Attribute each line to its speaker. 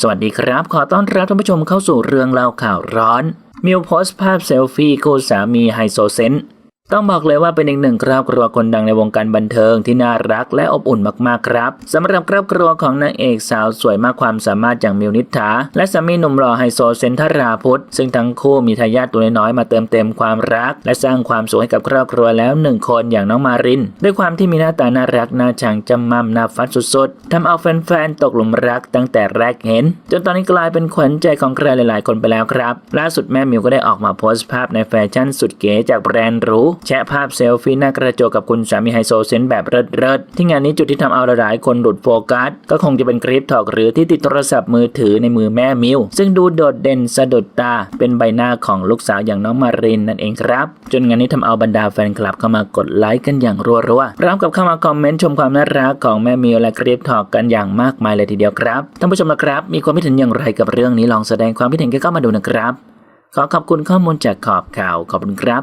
Speaker 1: สวัสดีครับ ขอต้อนรับท่านผู้ชมเข้าสู่เรื่องเล่าข่าวร้อน มิวโพสต์ภาพเซลฟี่คู่สามีไฮโซเซน ต้องบอกเลยว่าเป็นอีกหนึ่งครอบครัวคนดังในวงการบันเทิงที่น่ารักและอบอุ่นมากๆครับสำหรับครอบครัวของนางเอกสาวสวยมากความสามารถอย่างมิวนิษฐา และสามีหนุ่มหล่อไฮโซเซนทราพุทธซึ่งทั้งคู่มีทายาทตัวน้อยมาเติมเต็มความรัก และสร้างความสุขให้กับครอบครัวแล้วหนึ่งคนอย่างน้องมาริน ด้วยความที่มีหน้าตาน่ารักน่าชังจำมั่มน่าฟัดสุดๆทำเอาแฟนๆตกหลุมรักตั้งแต่แรกเห็น จนตอนนี้กลายเป็นขวัญใจของใครหลายๆ คนไปแล้วครับ ล่าสุดแม่มิวก็ได้ออกมาโพสต์ภาพในแฟชั่นสุดเก๋จากแบรนด์หรูแชะภาพเซลฟี่หน้ากระจกกับคุณสามีไฮโซเซนแบบเลิศๆที่งานนี้จุดที่ทำเอาหลายๆคนหลุดโฟกัส ก็คงจะเป็นคลิปถอกหรือที่ติดโทรศัพท์มือถือในมือแม่มิว ซึ่งดูโดดเด่นสะดุดตา เป็นใบหน้าของลูกสาวอย่างน้องมารินนั่นเองครับ จนงานนี้ทำเอาบรรดาแฟนคลับเข้ามากดไลค์กันอย่างรัวๆพร้อมกับเข้ามาคอมเมนต์ชมความน่ารักของแม่มิวและคลิปถอกกันอย่างมากมายเลยทีเดียวครับท่านผู้ชมนะครับ มีความคิดเห็นอย่างไรกับเรื่องนี้ลองแสดงความคิดเห็นกันเข้ามาดูนะครับ ขอขอบคุณข้อมูลจากขอบข่าวขอบคุณครับ